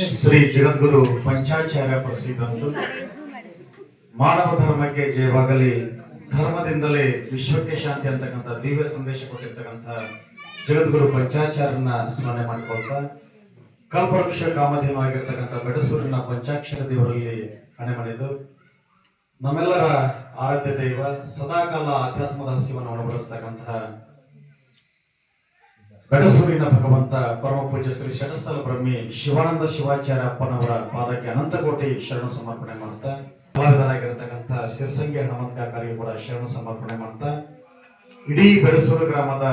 ಶ್ರೀ ಜಗದ್ಗುರು ಪಂಚಾಚಾರ್ಯ ಪ್ರಸಿದ್ಧಂತು ಮಾನವ ಧರ್ಮಕ್ಕೆ ಜಯವಾಗಲಿ, ಧರ್ಮದಿಂದಲೇ ವಿಶ್ವಕ್ಕೆ ಶಾಂತಿ ಅಂತಕ್ಕಂಥ ದಿವ್ಯ ಸಂದೇಶ ಕೊಟ್ಟಿರ್ತಕ್ಕಂಥ ಜಗದ್ಗುರು ಪಂಚಾಚಾರ್ಯನ ಸ್ಮರಣೆ ಮಾಡಿಕೊಳ್ತಾ, ಕಲ್ಪವೃಕ್ಷ ಕಾಮಧೇನವಾಗಿರ್ತಕ್ಕಂಥ ಬೆಡಸೂರಿನ ಪಂಚಾಕ್ಷರ ದೇವರಲ್ಲಿ ಹಣೆ ಮಾಡಿದ್ದು, ನಮ್ಮೆಲ್ಲರ ಆರಾಧ್ಯ ದೈವ, ಸದಾಕಾಲ ಆಧ್ಯಾತ್ಮದ ಹಸ್ಯವನ್ನು ಅನುಭವಿಸ್ತಕ್ಕಂತಹ ಬೆಡಸೂರಿನ ಭಗವಂತ ಪರಮ ಪೂಜ್ಯ ಶ್ರೀ ಷಟಸ್ಥಲ ಬ್ರಹ್ಮಿ ಶಿವಾನಂದ ಶಿವಾಚಾರ್ಯ ಅಪ್ಪನವರ ಪಾದಕ್ಕೆ ಅನಂತಕೋಟಿ ಶರಣ ಸಮರ್ಪಣೆ ಮಾಡ್ತಾ ಕಲಾವಿದರಾಗಿರ್ತಕ್ಕಂಥ ಶಿರಸಂಗಿ ಹನುಮಂತ ಕೂಡ ಶರಣ ಸಮರ್ಪಣೆ ಮಾಡ್ತಾ, ಇಡೀ ಬೆಡಸೂರು ಗ್ರಾಮದ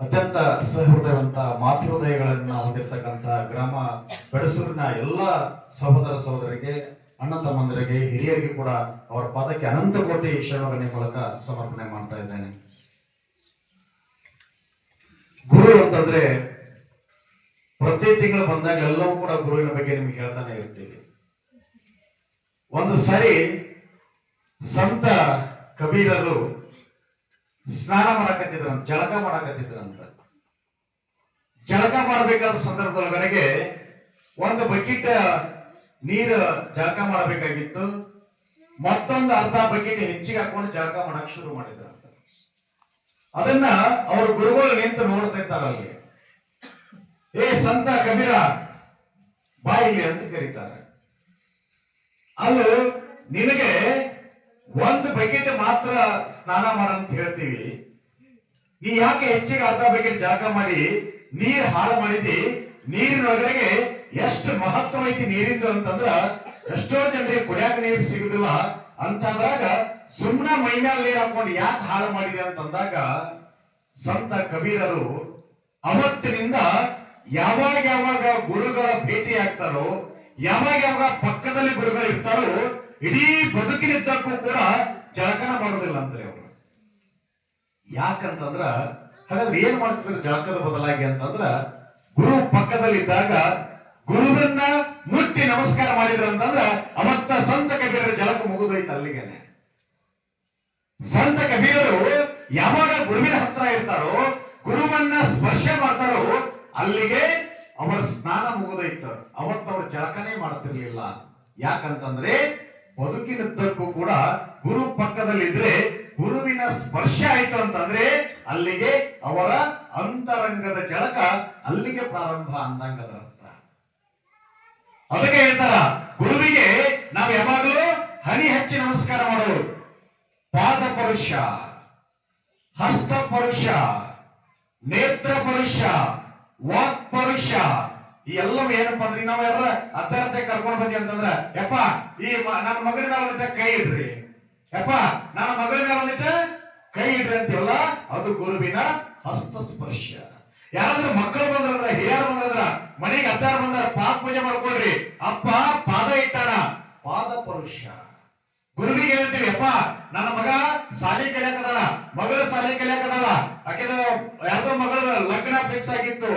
ಅತ್ಯಂತ ಸಹೃದಯವಂತ ಮಾತೃದಯಗಳನ್ನು ಹೊಂದಿರತಕ್ಕಂಥ ಗ್ರಾಮ ಬೆಡಸೂರಿನ ಎಲ್ಲ ಸಹೋದರ ಸಹೋದರಿಗೆ, ಅಣ್ಣ ತಮ್ಮಂದರಿಗೆ, ಹಿರಿಯರಿಗೆ ಕೂಡ ಅವರ ಪಾದಕ್ಕೆ ಅನಂತ ಕೋಟಿ ಶರಣಗಣೆ ಮೂಲಕ ಸಮರ್ಪಣೆ ಮಾಡ್ತಾ ಇದ್ದೇನೆ. ಗುರು ಅಂತಂದ್ರೆ ಪ್ರತಿ ತಿಂಗಳು ಬಂದಾಗ ಎಲ್ಲವೂ ಕೂಡ ಗುರುವಿನ ಬಗ್ಗೆ ನಿಮ್ಗೆ ಹೇಳ್ತಾನೆ ಇರ್ತೀವಿ. ಒಂದು ಸರಿ ಸಂತ ಕಬೀರರು ಸ್ನಾನ ಮಾಡಕತ್ತಿದ್ರು, ಜಳಕ ಮಾಡಕತ್ತಿದ್ರಂತ ಜಳಕ ಮಾಡಬೇಕಾದ ಸಂದರ್ಭದೊಳಗಡೆಗೆ ಒಂದು ಬಕೆಟ್ ನೀರು ಜಳಕ ಮಾಡಬೇಕಾಗಿತ್ತು. ಮತ್ತೊಂದು ಅರ್ಧ ಬಕೆಟ್ ಹೆಚ್ಚಿಗೆ ಹಾಕೊಂಡು ಜಳಕ ಮಾಡಕ್ ಶುರು ಮಾಡಿದ್ರಂತ ಅದನ್ನ ಅವ್ರ ಗುರುಗಳು ನಿಂತು ನೋಡ್ತಾ ಏ ಸಂತ ಕಬೀರ, ಬಾಯಿಲಿ ಅಂತ ಕರೀತಾರೆ. ಅಲ್ಲೂ ನಿನಗೆ ಒಂದು ಬಕೆಟ್ ಮಾತ್ರ ಸ್ನಾನ ಮಾಡಂತ ಹೇಳ್ತೀವಿ. ನೀ ಯಾಕೆ ಹೆಚ್ಚಿಗೆ ಅರ್ಧ ಬಕೆಟ್ ಜಾಗ ಮಾಡಿ ನೀರ್ ಹಾಳು ಮಾಡಿದಿ ನೀರಿನೊಳಗಡೆಗೆ ಎಷ್ಟು ಮಹತ್ವ ಐತಿ ನೀರಿಂದು ಅಂತಂದ್ರ ಎಷ್ಟೋ ಜನರಿಗೆ ಕುಡಿಯಾಕ ನೀರು ಸಿಗುದಿಲ್ಲ. ಅಂತಂದ್ರಾಗ ಸುಮ್ಮನೆ ಮೈಮೇಲೆ ಹಾಕೊಂಡು ಯಾಕೆ ಹಾಳು ಮಾಡಿದೆ ಅಂತಂದಾಗ ಸಂತ ಕಬೀರರು ಅವತ್ತಿನಿಂದ ಯಾವಾಗ ಯಾವಾಗ ಗುರುಗಳ ಭೇಟಿ ಆಗ್ತಾರೋ, ಯಾವಾಗ ಯಾವಾಗ ಪಕ್ಕದಲ್ಲಿ ಗುರುಗಳು ಇರ್ತಾರೋ, ಇಡೀ ಬದುಕಿನಿದ್ದಕ್ಕೂ ಕೂಡ ಜಳಕನ ಮಾಡೋದಿಲ್ಲ ಅಂತಾರೆ ಅವರು. ಯಾಕಂತಂದ್ರ, ಹಾಗಾದ್ರೆ ಏನ್ ಮಾಡ್ತಿದ್ರು ಜಳಕದ ಬದಲಾಗಿ ಅಂತಂದ್ರ, ಗುರು ಪಕ್ಕದಲ್ಲಿದ್ದಾಗ ಗುರುವನ್ನ ಮುಟ್ಟಿ ನಮಸ್ಕಾರ ಮಾಡಿದ್ರು ಅಂತಂದ್ರ ಅವತ್ತ ಸಂತ ಕಬೀರರ ಜಲಕ ಮುಗಿದೋಯ್ತು ಅಲ್ಲಿಗೆನೆ. ಸಂತ ಕಬೀರರು ಯಾವಾಗ ಗುರುವಿನ ಹತ್ರ ಇರ್ತಾರೋ, ಗುರುವನ್ನ ಸ್ಪರ್ಶ ಮಾಡ್ತಾರೋ, ಅಲ್ಲಿಗೆ ಅವರ ಸ್ನಾನ ಮುಗಿದೋಯ್ತು. ಅವತ್ತ ಅವ್ರ ಜಳಕನೇ ಮಾಡ್ತಿರ್ಲಿಲ್ಲ. ಯಾಕಂತಂದ್ರೆ ಬದುಕಿನದ್ದಕ್ಕೂ ಕೂಡ ಗುರು ಪಕ್ಕದಲ್ಲಿದ್ರೆ ಗುರುವಿನ ಸ್ಪರ್ಶ ಆಯ್ತು ಅಂತಂದ್ರೆ ಅಲ್ಲಿಗೆ ಅವರ ಅಂತರಂಗದ ಜಳಕ ಅಲ್ಲಿಗೆ ಪ್ರಾರಂಭ ಅಂದಂಗದ. ಅದಕ್ಕೆ ಹೇಳ್ತಾರ, ಗುರುವಿಗೆ ನಾವು ಯಾವಾಗಲೂ ಹನಿ ಹಚ್ಚಿ ನಮಸ್ಕಾರ ಮಾಡೋದು. ಪಾದ ಪರುಷ, ಹಸ್ತ ಪರುಷ, ನೇತ್ರ ಪರುಷ, ವಾಕ್ ಪರುಷ. ಈ ಎಲ್ಲವೂ ಏನಪ್ಪಾ ಅಂದ್ರೆ ನಾವು ಯಾರ ಅಚಾರತೆ ಕರ್ಕೊಂಡು ಬಂದಿ ಅಂತಂದ್ರ, ಯಪ್ಪ, ಈ ನನ್ನ ಮಗನ ಕೈ ಇಡ್ರಿ. ಯಪ್ಪ, ನನ್ನ ಮಗನ ಕೈ ಇಡ್ರಿ ಅಂತೀವಲ್ಲ, ಅದು ಗುರುವಿನ ಹಸ್ತ ಸ್ಪರ್ಶ. ಯಾರಾದ್ರೂ ಮಕ್ಕಳು ಬಂದ್ರ ಹಿರಿಯರು ಬಂದ್ರ ಮನೆಗೆ ಅಚಾರ ಬಂದ್ರ ಪಾದ ಪೂಜೆ ಮಾಡ್ಕೊಳ್ರಿ. ಅಪ್ಪ, ಪಾದ ಇಟ್ಟಾನ ಪಾದ ಪರುಷ. ಗುರುವಿಗೆ ಹೇಳ್ತೀವಿ, ಅಪ್ಪ, ನನ್ನ ಮಗ ಸಾಲಿ ಕಲಿಯಾಕದಾಳ ಮಗಳ ಸಾಲಿ ಕಲಿಯಾಕದಾಳ ಯಾಕೆಂದ್ರೆ ಯಾರ್ದೋ ಮಗಳ ಲಗ್ನ ಫಿಕ್ಸ್ ಆಗಿತ್ತು.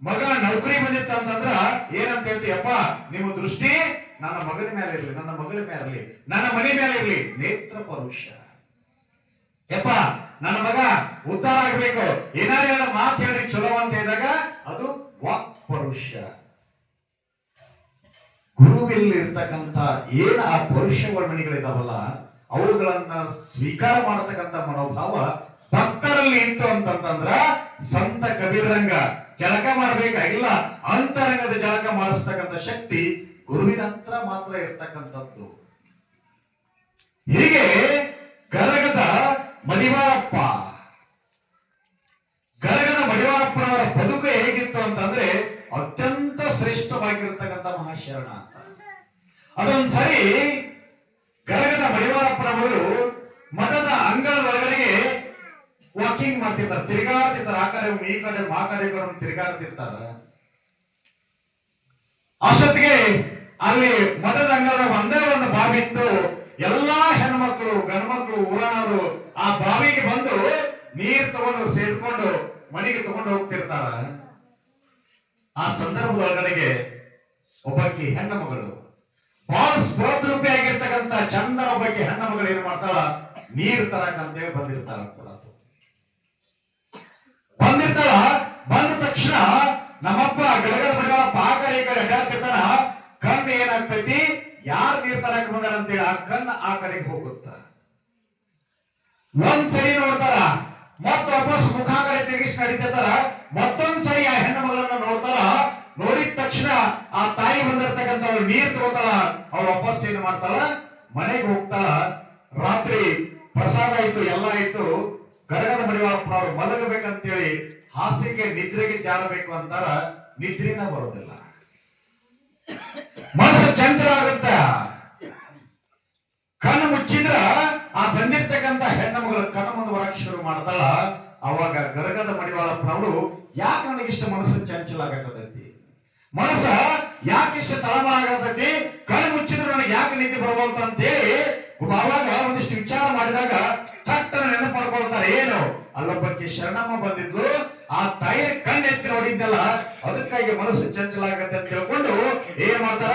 ಮಗ ನೌಕರಿ ಬಂದಿತ್ತು ಅಂತಂದ್ರ ಏನಂತ ಹೇಳ್ತೀವಿ, ಅಪ್ಪ, ನಿಮ್ಮ ದೃಷ್ಟಿ ನನ್ನ ಮಗನ ಮೇಲೆ ಇರ್ಲಿ, ನನ್ನ ಮಗಳ ಮೇಲೆ ಇರ್ಲಿ, ನನ್ನ ಮನೆ ಮೇಲೆ ಇರ್ಲಿ. ನೇತ್ರ ಪರುಷ. ಯಪ್ಪ ನನ್ನ ಮಗ ಉದ್ಧಾರ ಆಗ್ಬೇಕು. ಏನಾದ್ರು ಹೇಳ ಮಾತು ಹೇಳಿ ಚಲೋ ಅಂತ ಹೇಳಿದಾಗ ಅದು ವಾಕ್ ಪರುಷ್ಯ ಗುರುವಿಲ್ಲಿ ಇರ್ತಕ್ಕಂತ ಏನ್ ಆ ಪರುಷ್ಯ ವರ್ಣನೆಗಳಿದಾವಲ್ಲ, ಅವುಗಳನ್ನ ಸ್ವೀಕಾರ ಮಾಡತಕ್ಕಂಥ ಮನೋಭಾವ ಭಕ್ತರಲ್ಲಿ ಇತ್ತು ಅಂತಂತಂದ್ರ ಸಂತ ಕಬೀರಂಗ ಜಳಕ ಮಾಡಬೇಕಾಗಿಲ್ಲ. ಅಂತರಂಗದ ಜಳಕ ಮಾಡಿಸ್ತಕ್ಕಂಥ ಶಕ್ತಿ ಗುರುವಿನ ಹತ್ರ ಮಾತ್ರ ಇರ್ತಕ್ಕಂಥದ್ದು. ಹೀಗೆ ಶ್ರೇಷ್ಠವಾಗಿರ್ತಕ್ಕಂಥ ಮಹಾಶರಣ ಅಂತ. ಅದೊಂದ್ಸರಿ ಗರಗದ ಮಡಿವಾಳಪ್ಪನವರು ಮಠದ ಅಂಗಳದ ಒಳಗಡೆಗೆ ವಾಕಿಂಗ್ ಮಾಡ್ತಿರ್ತಾರೆ. ತಿರುಗಾಡ್ತಿರ್ತಾರೆ. ಆ ಕಡೆ ಈ ಕಡೆ ಆ ಕಡೆ ತಿರುಗಾಡ್ತಿರ್ತಾರೆ ತಿರುಗಾಡ್ತಿರ್ತಾರ. ಅಷ್ಟೊತ್ತಿಗೆ ಅಲ್ಲಿ ಮಠದ ಅಂಗಳದ ಒಂದೇ ಒಂದು ಬಾವಿ ಇತ್ತು. ಎಲ್ಲಾ ಹೆಣ್ಮಕ್ಳು, ಗಂಡ್ಮಕ್ಳು, ಊರನವರು ಆ ಬಾವಿಗೆ ಬಂದು ನೀರ್ ತಗೊಂಡು ಸೇರ್ಕೊಂಡು ಮನೆಗೆ ತಗೊಂಡು ಹೋಗ್ತಿರ್ತಾರ. ಆ ಸಂದರ್ಭದೊಳಗಡೆಗೆ ಒಬ್ಬಾಕಿ ಹೆಣ್ಣ ಮಗಳು. ಬಹಳ ರೂಪಿ ಆಗಿರ್ತಕ್ಕಂಥ ಚಂದ ಒಬ್ಬಾಕಿ ಹೆಣ್ಣ ಮಗಳು ಏನ್ ಮಾಡ್ತಾಳ? ನೀರು ಹೇಳಿ ಬಂದಿರ್ತಾಳ ಕೂಡ. ಬಂದಿರ್ತಾಳ, ಬಂದ ತಕ್ಷಣ ನಮ್ಮಪ್ಪ ಗಡಗಡ ಬಡಗಳ ಪಾಕ ಈ ಕಡೆ ಅಡ್ಡಾಡ್ತಿರ್ತಾನ, ಕಣ್ಣ ಏನಾಗ್ತೈತಿ? ಯಾರು ನೀರ್ ತರಕ ಬಂದಾರ ಅಂತೇಳಿ ಆ ಕಣ್ಣು ಆ ಕಡೆಗೆ ಹೋಗುತ್ತ ಒಂದ್ ಸರಿ ನೋಡ್ತಾರ ಮತ್ತ ಮುಖ ಕಡೆ ತಿರುಗಿಸಿ ನಡೀತಿರ್ತಾರ, ಮತ್ತೊಂದ್ ಸರಿ ಆ ಹೆಣ್ಣು ಮಗಳನ್ನ ನೋಡ್ತಾರ ನೋಡಿದ ತಕ್ಷಣ ಆ ತಾಯಿ ಬಂದಿರ್ತಕ್ಕಂಥವ್ರು ನೀರ್ ತಗೋತಾಳ, ಅವ್ರು ವಾಪಸ್ ಏನ್ ಮಾಡ್ತಾಳ? ಮನೆಗೆ ಹೋಗ್ತಾಳ. ರಾತ್ರಿ ಪ್ರಸಾದ ಆಯ್ತು, ಎಲ್ಲ ಆಯ್ತು. ಗರಗದ ಮಡಿವಾಳಪ್ಪನ ಅವ್ರು ಮಲಗಬೇಕಂತೇಳಿ ಹಾಸಿಗೆ ನಿದ್ರೆಗೆ ಜಾರಬೇಕು ಅಂತಾರ, ನಿದ್ರೆನ ಬರೋದಿಲ್ಲ. ಮನಸ್ಸು ಚಂದ್ರ ಆಗುತ್ತ. ಕಣ್ಣು ಮುಚ್ಚಿದ್ರ ಆ ಬಂದಿರ್ತಕ್ಕಂತ ಹೆಣ್ಣು ಮಗಳು ಕಣ್ಣು ಮುಂದೆ ಬರಕ್ ಶುರು ಮಾಡ್ತಾಳ. ಅವಾಗ ಗರಗದ ಮಡಿವಾಳಪ್ಪನವರು ಯಾಕೆ ನನಗಿಷ್ಟ ಮನಸ್ಸು ಚಂಚಲ ಆಗತೈತಿ ಮನಸ್ಸ ಯಾಕೆ ತಳಮಳ ಆಗತೈತಿ ಕಣ್ಣು ಮುಚ್ಚಿದ್ರೆ ನನಗೆ ಯಾಕೆ ನಿದ್ದೆ ಬರಬಲ್ತ ಅಂತೇಳಿ ಅವಾಗ ಒಂದಿಷ್ಟು ವಿಚಾರ ಮಾಡಿದಾಗ ಚಟ್ಟನ ನೆನಪಡ್ಕೊಳ್ತಾರೆ ಏನು? ಅಲ್ಲೊಬ್ಬಕ್ಕೆ ಶರಣಮ್ಮ ಬಂದಿದ್ದು ಆ ತಾಯಿ ಕಣ್ಣೆತ್ತಿ ನೋಡಿದ್ದಲ್ಲ ಅದಕ್ಕಾಗಿ ಮನಸ್ಸು ಚಂಚಲ ಆಗತ್ತೆ ಅಂತ ತಿಳ್ಕೊಂಡು ಏನ್ ಮಾಡ್ತಾರ?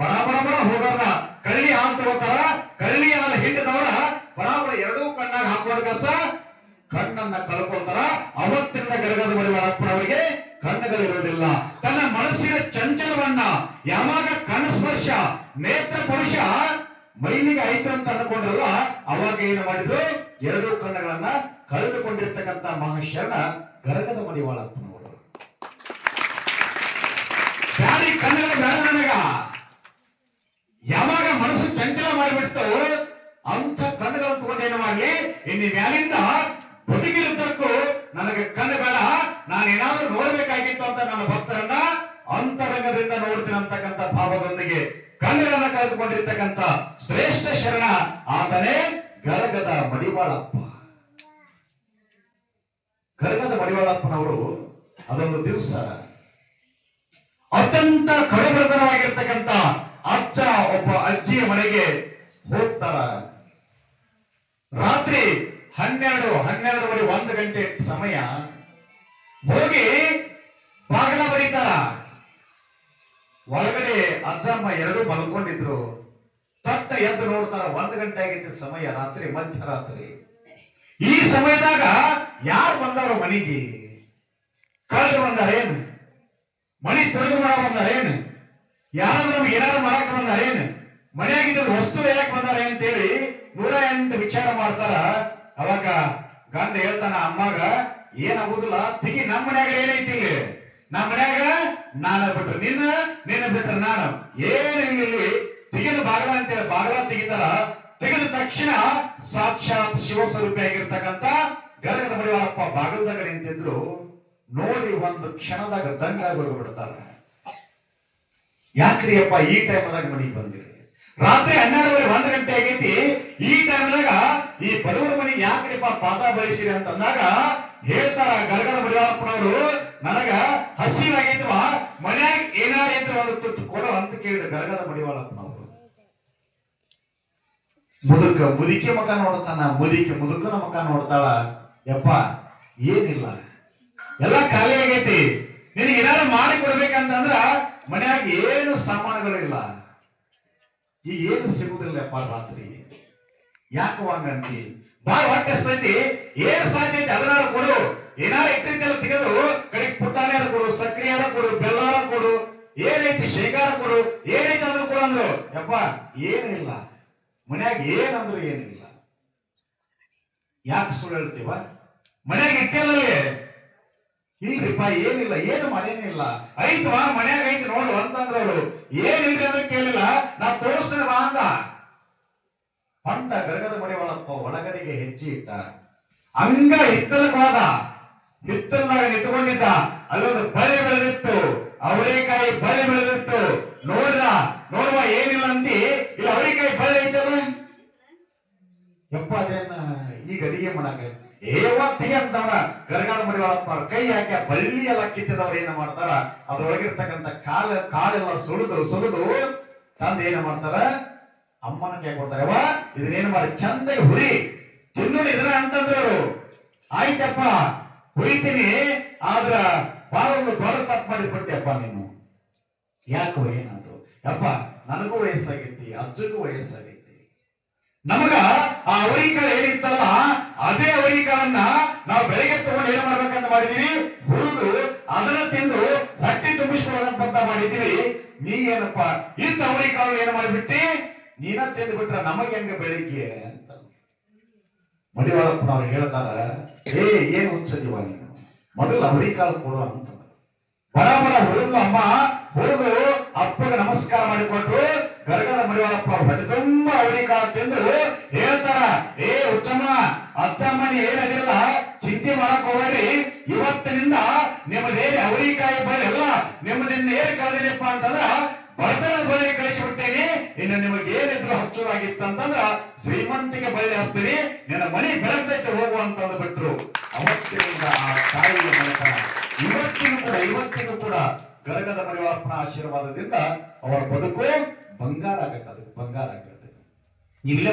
ಬಡ ಬಡ ಹೋಗೋರ್ನ ಕಳ್ಳಿ ಹಾಲು ತಗೋತಾರ. ಕಳ್ಳಿ ಹಾಲು ಹಿಂಡಿದವರ ಬರಾಬರ ಎರಡೂ ಕಣ್ಣಾಗ ಹಾಕೋರ್ ಕಸ, ಕಣ್ಣನ್ನ ಕಳ್ಕೊಳ್ತಾರ. ಅವತ್ತಿಂದ ಗರಗದ ಮರಿವಾಳಪ್ಪನವರಿಗೆ ಕಣ್ಣುಗಳಿರೋದಿಲ್ಲ ತನ್ನ ಮನಸ್ಸಿನ ಚಂಚಲವನ್ನ ಯಾವಾಗ ಕನಸ್ಪರ್ಶ ಸ್ಪರ್ಶ ನೇತ್ರ ಪುರುಷ ಮೈಲಿಗೆ ಆಯ್ತು ಅಂತ ಅನ್ಕೊಂಡ್ರಲ್ಲ ಅವಾಗ ಏನು ಮಾಡಿದ್ರು? ಎರಡು ಕಣ್ಣುಗಳನ್ನ ಕಳೆದುಕೊಂಡಿರ್ತಕ್ಕಂತ ಮಹಾಶರಣ ಗರಗದ ಮಡಿವಾಳಪ್ಪನವರು ಬ್ಯಾಡಿ ಕಣ್ಣುಗಳ ಬೇಡ ನನಗ ಯಾವಾಗ ಮನಸ್ಸು ಚಂಚಲ ಮಾಡಿಬಿಡ್ತು ಅಂತ ಕಣ್ಣುಗಳನ್ನು ತಗೊಂಡೇನು ಮಾಡ್ಲಿ? ಇನ್ನು ಮ್ಯಾಲಿಂದ ಬದುಕಿರುದ್ದಕ್ಕೂ ನನಗೆ ಕಣ್ಣು ಬೇಡ. ನಾನು ಏನಾದ್ರೂ ನೋಡ್ಬೇಕಾಗಿತ್ತು ಅಂತ ನನ್ನ ಭಕ್ತರನ್ನ ಅಂತರಂಗದಿಂದ ನೋಡ್ತೀನಿ ಅಂತಕ್ಕಂಥ ಭಾವದೊಂದಿಗೆ ಕಣ್ಣುಗಳನ್ನ ಕಳೆದುಕೊಂಡಿರ್ತಕ್ಕಂಥ ಶ್ರೇಷ್ಠ ಶರಣ ಆತನೇ ಗರಗದ ಮಡಿವಾಳಪ್ಪ. ಗರಗದ ಮಡಿವಾಳಪ್ಪನವರು ಅದೊಂದು ದಿವಸ ಅತ್ಯಂತ ಕಡುಬಡತನವಾಗಿರ್ತಕ್ಕಂಥ ಅಜ್ಜ, ಒಬ್ಬ ಅಜ್ಜಿಯ ಮನೆಗೆ ಹೋಗ್ತಾರ. ರಾತ್ರಿ ಹನ್ನೆರಡು, ಹನ್ನೆರಡುವರೆ ಒಂದು ಗಂಟೆ ಸಮಯ. ಹೋಗಿ ಬಾಗಲ ಬರೀತಾರ ಒಳಗಡೆ ಅಜ್ಜಮ್ಮ ಎರಡು ಮಲ್ಕೊಂಡಿದ್ರು. ತಟ್ಟ ಎದ್ದು ನೋಡ್ತಾರ, ಒಂದು ಗಂಟೆ ಆಗಿತ್ತು ಸಮಯ ರಾತ್ರಿ, ಮಧ್ಯರಾತ್ರಿ. ಈ ಸಮಯದಾಗ ಯಾರು ಬಂದಾರ ಮನೆಗೆ? ಕಳೆದು ಬಂದಾರೇನು? ಮನಿ ತೊಳೆದು ಮಾಡ ಬಂದಾರೇನು? ಯಾರಾದ್ರೂ ನಮ್ಗೆ ಏನಾದ್ರು ಮಾಡಕ್ ಬಂದಾರೇನು? ಮನೆಯಾಗಿದ್ದ ವಸ್ತು ಹೇಳಕ್ ಬಂದಾರೆ ಅಂತೇಳಿ ನೂರ ಎಂಟು ವಿಚಾರ ಮಾಡ್ತಾರ. ಅವಾಗ ಗಂಡ ಹೇಳ್ತಾನ, ಅಮ್ಮಾಗ ಏನಾಗುದಿಲ್ಲ ತಿಗಿ ನಮ್ಮ ಮನ್ಯಾಗ ಏನೈತಿ ಇಲ್ಲಿ? ನಮ್ಮ ಮನ್ಯಾಗ ನಾನ ಬಿಟ್ರು ನಿನ್ನ ನಿನ್ನ ಬಿಟ್ರೆ ನಾನು. ಏನು ಇಲ್ಲಿ ತೆಗೆದು ಬಾಗಲ ಅಂತೇಳಿ ಬಾಗಲ ತೆಗಿತಾರ. ತೆಗೆದ ತಕ್ಷಣ ಸಾಕ್ಷಾತ್ ಶಿವಸ್ವರೂಪಿ ಆಗಿರ್ತಕ್ಕಂಥ ಗರಗದ ಮರಿವಾರಪ್ಪ ಬಾಗಲದಾಗ ನಿಂತಿದ್ರು. ನೋಡಿ ಒಂದು ಕ್ಷಣದಾಗ ದಂಗಾಗಿ ಯಾಕ್ರಿ ಅಪ್ಪ ಈ ಟೈಮ್ದಾಗ ಮನೆಗೆ ಬಂದಿರಿ? ರಾತ್ರಿ ಹನ್ನೆರಡುವರೆ ಒಂದ್ ಗಂಟೆ ಆಗೈತಿ. ಈ ಟೈಮ್ನಾಗ ಈ ಬಡವರ ಮನೆ ಯಾಕ್ರಿಪ್ಪ ಪಾದ ಬಯಸಿರಿ ಅಂತಂದಾಗ ಹೇಳ್ತಾರ ಗರಗರ ಬಡಿಯಪ್ಪನವರು ನನಗ ಹಸಿವಾಗೈತವ ಮನ್ಯಾಗ ಏನಾರ ಅಂತ ಒಂದು ತುತ್ತು ಕೊಡು ಅಂತ ಕೇಳಿದ ಗರಗದ ಬಡಿವಾಳಪ್ಪನವರು ಮುದುಕ ಮುದುಕಿ ಮಕ ನೋಡ್ತಾನ, ಮುದುಕಿ ಮುದುಕನ ಮಕ ನೋಡ್ತಾಳ. ಯಪ್ಪ, ಏನಿಲ್ಲ. ಎಲ್ಲ ಖಾಲಿ ಆಗೈತಿ. ನಿನಗೆ ಏನಾರು ಮಾಡಿ ಕೊಡ್ಬೇಕಂತಂದ್ರ ಮನ್ಯಾಗ ಏನು ಸಾಮಾನುಗಳಿಲ್ಲ. ಈಗ ಏನು ಸಿಗುದಿಲ್ಲಪ್ಪ ರಾತ್ರಿ ಯಾಕೆ ಹಂಗಂತಿ ಬಾಳ ಹೊಟ್ಟೆ ಏನ್ ಸಾಧ್ಯ ಐತಿ? ಅದನ್ನಾರು ಕೊಡು. ಏನಾರು ಇಟ್ಟಿದ್ದೆಲ್ಲ ತೆಗೆದು, ಕಡೆಗೆ ಪುಟ್ಟಾನ್ಯಾರ ಕೊಡು, ಸಕ್ರಿಯಾರ ಕೊಡು, ಬೆಲ್ಲಾರ ಕೊಡು, ಏನೈತಿ ಶೇಂಗಾರ ಕೊಡು ಏನೈತಿ ಅಂದ್ರು ಕೊಡು ಅಂದ್ರು. ಯಪ್ಪ ಏನಿಲ್ಲ ಮನ್ಯಾಗ ಏನಂದ್ರು ಏನಿಲ್ಲ ಯಾಕೆ ಸುಳ್ಳು ಹೇಳ್ತೀವ? ಮನ್ಯಾಗ ಇಟ್ಟೆಲ್ಲೇ ಇಲ್ರಿಪ್ಪ ಏನಿಲ್ಲ, ಏನು ಮನೇನಿಲ್ಲ ಐತು ವಾ ಮನ್ಯಾಗ ಐತಿ ನೋಡು ಅಂತಂದ್ರೆ ಅವರು ಏನಿಲ್ಲ ಅಂದ್ರೆ ಕೇಳಿಲ್ಲ, ನಾ ತೋರಿಸ್ತೇನೆ ವಾ ಅಂದ. ಪಂಡ ಗರಗದ ಒಳಪ್ಪ, ಒಳಗಡೆಗೆ ಹೆಜ್ಜೆ ಇಟ್ಟ. ಅಂಗ ಹಿತ್ತಲಕ್ಕೋದ ಹಿತ್ತಲ್ದಾಗ ನಿಂತುಕೊಂಡಿದ್ದ. ಅಲ್ಲೊಂದು ಬಳೆ ಬೆಳೆದಿತ್ತು. ಅವರೇಕಾಯಿ ಬಳೆ ಬೆಳೆದಿತ್ತು. ನೋಡಿದ? ನೋಡುವ, ಏನಿಲ್ಲ ಅಂತಿ ಇಲ್ಲ ಅವರೇಕಾಯಿ ಬಳೆ ಐತಲ್ಲ? ಯಪ್ಪ ಅದೇನ, ಈಗ ಅಡಿಗೆ ಮಾಡಾಕ ಏವತ್ತಿಗೆ ಅಂತವನ ಗರಗಾಲ ಅವ್ರ ಕೈ ಹಾಕಿ ಬಳ್ಳಿ ಎಲ್ಲ ಕಿತ್ತಿದವ್ರು ಏನ ಮಾಡ್ತಾರ? ಅದ್ರೊಳಗಿರ್ತಕ್ಕಂಥ ಕಾಲ, ಕಾಲೆಲ್ಲ ಸುಳಿದು ಸುಲಿದು ತಂದು ಏನ ಮಾಡ್ತಾರ? ಅಮ್ಮನ ಕೈ ಕೊಡ್ತಾರೆ ಅವ ಇದನ್ನೇನು ಮಾಡಿ? ಚಂದ ಹುರಿ. ತಿನ್ನು ಇದ್ರ ಅಂತಂದ್ರು. ಅವರು ಆಯ್ತಪ್ಪ, ಹುರಿತೀನಿ, ಆದ್ರ ಬಾಲೊಂದು ಒಂದು ದೊಡ್ಡ ತಪ್ಪು ಮಾಡಿ ಬಿಟ್ಟೆಪ್ಪ ನೀನು. ಯಾಕೋ ಏನಾದ್ರು ಅಪ್ಪ ನನಗೂ ವಯಸ್ಸಾಗೈತಿ, ಅಜ್ಜಗೂ ವಯಸ್ಸಾಗೈತಿ. ನಮಗ ಆ ಅವರಿಕಾಳು ಏನಿತ್ತಲ್ಲ ಅದೇ ಅವರಿಕಾಳನ್ನ ನಾವು ಬೆಳಗ್ಗೆ ತಗೊಂಡು ಏನ್ ಮಾಡ್ಬೇಕಂತ ಮಾಡಿದೀವಿ. ಹುರಿದು ಅದನ್ನ ತಿಂದು ಹೊಟ್ಟೆ ತುಂಬಿಸ್ಕೊಳ್ಳೋದಂತ ಮಾಡಿದೀವಿ. ನೀ ಏನಪ್ಪ, ಇಂಥ ಅವರಿಕಾಳು ಏನ್ ಮಾಡಿಬಿಟ್ಟಿ? ನೀನ ತಿಂದು ಬಿಟ್ರ ನಮಗೆ ಹೆಂಗ ಬೆಳಿಗ್ಗೆ ಅಂತ. ಮಡಿವಾಳಪ್ಪನವ್ರು ಹೇಳ್ತಾರ, ಏ, ಏನ್ ಹುಚ್ಚದಿವ ನೀನು? ಮೊದಲು ಅವರಿಕಾಳು ಕೊಡು ಅಂತ. ಬರ ಬರ ಹುರಿದು ಅಮ್ಮ, ಹುರಿದು ಅಪ್ಪಗೆ ನಮಸ್ಕಾರ ಮಾಡಿಕೊಟ್ಟು ಗರಗನ ಮರಿವಾಳಪ್ಪ ಹೊಟ್ಟೆ ತುಂಬಾ ಅವರಿಕಾಳು ತಿಂದು ಹೇಳ್ತಾರ, ಏ ಉಚ್ಚಮ್ಮ ಅಚ್ಚಮ್ಮ, ನೀ ಏನದಿಲ್ಲ ಚಿಂತೆ ಮಾಡಕ್ ಇವತ್ತಿನಿಂದ ನಿಮ್ಮದೇನು ಅವರಿಕಾಯಿ ಬಳಿ ಎಲ್ಲ ನಿಮ್ಮದಿಂದ ಏನು ಕಳೆದಿನಪ್ಪ ಅಂತಂದ್ರ ಬರ್ತನ ಬಳಿ ಕಳಿಸಿಬಿಟ್ಟೇನಿ. ಇನ್ನು ನಿಮಗೆ ಏನಿದ್ರು ಹಚ್ಚುದಾಗಿತ್ತಂತಂದ್ರ ಶ್ರೀಮಂತಿಗೆ ಬಳಿ ಹಚ್ತೀರಿ ನಿನ್ನ ಮನೆ ಬೆಳಗ್ದೈತೆ ಹೋಗು ಅಂತಂದು ಬಿಟ್ರು. ಅವತ್ತಿನಿಂದ ಆ ತಾಯಿಯ ಮನೆತನ. ಇವತ್ತಿಗೂ ಕೂಡ ಇವತ್ತಿಗೂ ಕೂಡ ಗರಗದ ಮರಿವಾಪನ ಆಶೀರ್ವಾದದಿಂದ ಅವರ ಬದುಕು ಬಂಗಾರ ಆಗತ್ತೆ ಬಂಗಾರ ಆಗಿರುತ್ತೆ ನೀವಿಲ್ಲ